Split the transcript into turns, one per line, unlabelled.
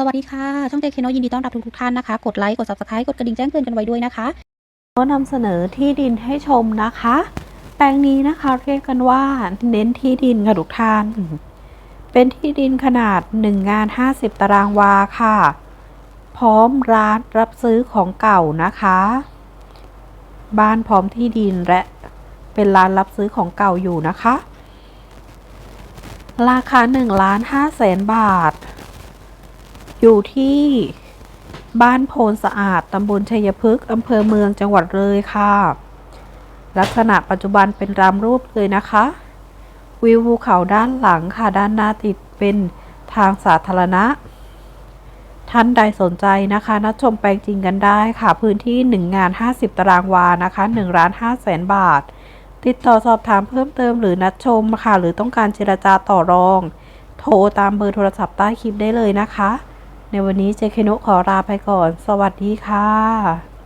สวัสดีค่ะ ช่องเจคโนยินดีต้อนรับทุกทุกท่านนะคะ กดไลค์ กด subscribe กดกระดิ่งแจ้งเตือนกันไว้ด้วยนะคะ
ก็นำเสนอที่ดินให้ชมนะคะ แปลงนี้นะคะเรียกกันว่าเน้นที่ดินค่ะทุกท่าน เป็นที่ดินขนาด 1 งาน 50 ตารางวาค่ะ พร้อมร้านรับซื้อของเก่านะคะ บ้านพร้อมที่ดินและเป็นร้านรับซื้อของเก่าอยู่นะคะ ราคา1ล้าน5แสนบาท อยู่ที่บ้านโพนสะอาด ตำบลชัยพฤกษ์อำเภอเมืองจังหวัดเลยค่ะ ลักษณะปัจจุบันเป็นรามรูปเลยนะคะ วิวภูเขาด้านหลังค่ะ ด้านหน้าติดเป็นทางสาธารณะ ท่านใดสนใจนะคะ นัดชมแปลงจริงกันได้ค่ะ พื้นที่ 1 งาน 50 ตารางวา นะคะ1ล้าน5แสนบาท ติดต่อสอบถามเพิ่มเติมหรือนัดชมค่ะ หรือต้องการเจรจาต่อรอง โทรตามเบอร์โทรศัพท์ใต้คลิปได้เลยนะคะ ในวันนี้เจคเคโนขอลาไปก่อน สวัสดีค่ะ